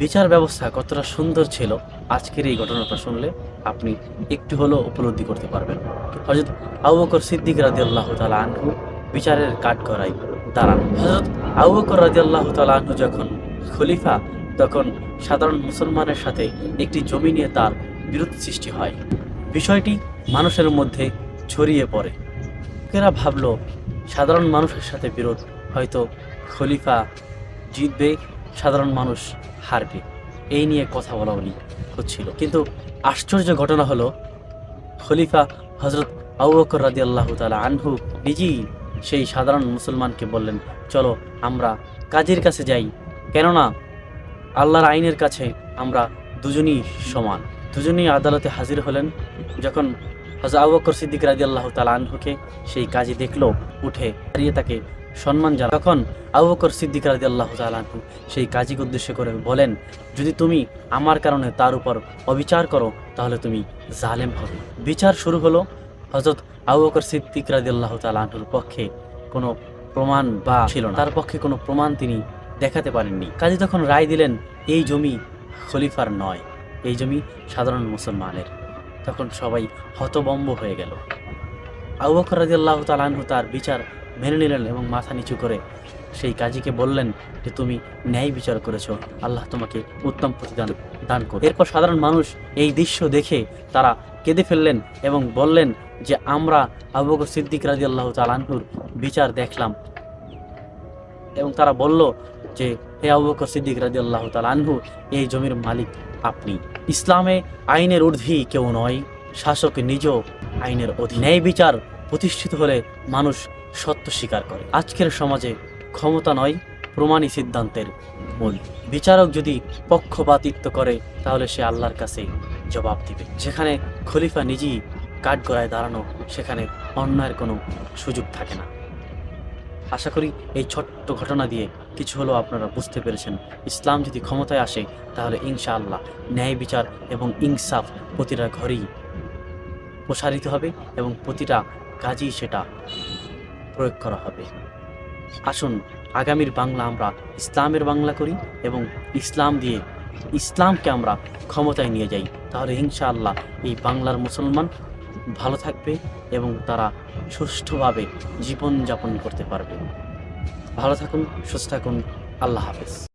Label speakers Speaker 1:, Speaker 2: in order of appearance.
Speaker 1: বিচার ব্যবস্থা কতটা সুন্দর ছিল, আজকের এই ঘটনাটা শুনলে আপনি একটু হলেও উপলব্ধি করতে পারবেন। হজরত আবু বকর সিদ্দিক রাজি আল্লাহ তালা আনহু বিচারের কাঠগড়ায় দাঁড়ান। হজরত আবু বকর রাজি আল্লাহ তালা আনহু যখন খলিফা, তখন সাধারণ মুসলমানের সাথে একটি জমি নিয়ে তার বিরোধ সৃষ্টি হয়। বিষয়টি মানুষের মধ্যে ছড়িয়ে পড়ে। লোকেরা ভাবলো, সাধারণ মানুষের সাথে বিরোধ, হয়তো খলিফা জিতবে সাধারণ মানুষ হারবে। এই নিয়ে কথা বলা বলি হচ্ছিল। কিন্তু আশ্চর্য ঘটনা হলো, খলিফা হজরত আবু বকর রাজি আল্লাহ তালা আনহু নিজেই সেই সাধারণ মুসলমানকে বললেন, চলো আমরা কাজের কাছে যাই। কেননা আল্লাহর আইনের কাছে আমরা দুজনই সমান। দুজনই আদালতে হাজির হলেন। যখন হজরত আবু সিদ্দিক রাজি আল্লাহ তালা আনহুকে সেই কাজী দেখল, উঠে দাঁড়িয়ে তাকে সম্মান জানা তখন আবু বকর সিদ্দিক রাজি আল্লাহ তালাহু সেই কাজীকে উদ্দেশ্য করে বলেন, যদি তুমি আমার কারণে তার উপর অবিচার করো, তাহলে তুমি জালেম হবে। বিচার শুরু হলো হজরত আবু বকর সিদ্দিক রাজি আল্লাহ তালাহুর পক্ষে। কোনো প্রমাণ বা ছিল না। তার পক্ষে কোনো প্রমাণ তিনি দেখাতে পারেননি। কাজী তখন রায় দিলেন, এই জমি খলিফার নয়। এই জমি সাধারণ মুসলমানের। তখন সবাই হতবম্ব হয়ে গেল। আবু বকর রাজি আল্লাহ তালাহু তার বিচার মেনে নিলেন এবং মাথা নিচু করে সেই কাজীকে বললেন যে, তুমি ন্যায় বিচার করেছ। আল্লাহ তোমাকে উত্তম প্রতিদান দান করো এরপর সাধারণ মানুষ এই দৃশ্য দেখে তারা কেঁদে ফেললেন এবং বললেন যে, আমরা আবুবকর সিদ্দিক রাজি আল্লাহ তালাহুর বিচার দেখলাম। এবং তারা বলল যে, হে আবুবকর সিদ্দিক রাজি আল্লাহ তালাহু এই জমির মালিক আপনি। ইসলামে আইনের ঊর্ধ্বে কেউ নয়, শাসক নিজেও আইনের অধীন। ন্যায় বিচার প্রতিষ্ঠিত হলে মানুষ সত্য স্বীকার করে। আজকের সমাজে ক্ষমতা নয় প্রমাণী সিদ্ধান্তের মূল। বিচারক যদি পক্ষপাতিত্ব করে, তাহলে সে আল্লাহর কাছে জবাব দিবে। যেখানে খলিফা নিজেই কাঠগড়ায় দাঁড়ানো, সেখানে অন্যায়ের কোনো সুযোগ থাকে না। আশা করি এই ছোট্ট ঘটনা দিয়ে কিছু হলেও আপনারা বুঝতে পেরেছেন। ইসলাম যদি ক্ষমতায় আসে, তাহলে ইনশা আল্লাহ ন্যায় বিচার এবং ইনসাফ প্রতিটা ঘরেই প্রসারিত হবে এবং প্রতিটা কাজেই সেটা প্রয়োগ করা হবে। আসুন, আগামীর বাংলা আমরা ইসলামের বাংলা করি এবং ইসলাম দিয়ে ইসলামকে আমরা ক্ষমতায় নিয়ে যাই। তাহলে ইনশাআল্লাহ এই বাংলার মুসলমান ভালো থাকবে এবং তারা সুষ্ঠুভাবে জীবনযাপন করতে পারবে। ভালো থাকুন, সুস্থ থাকুন। আল্লাহ হাফেজ।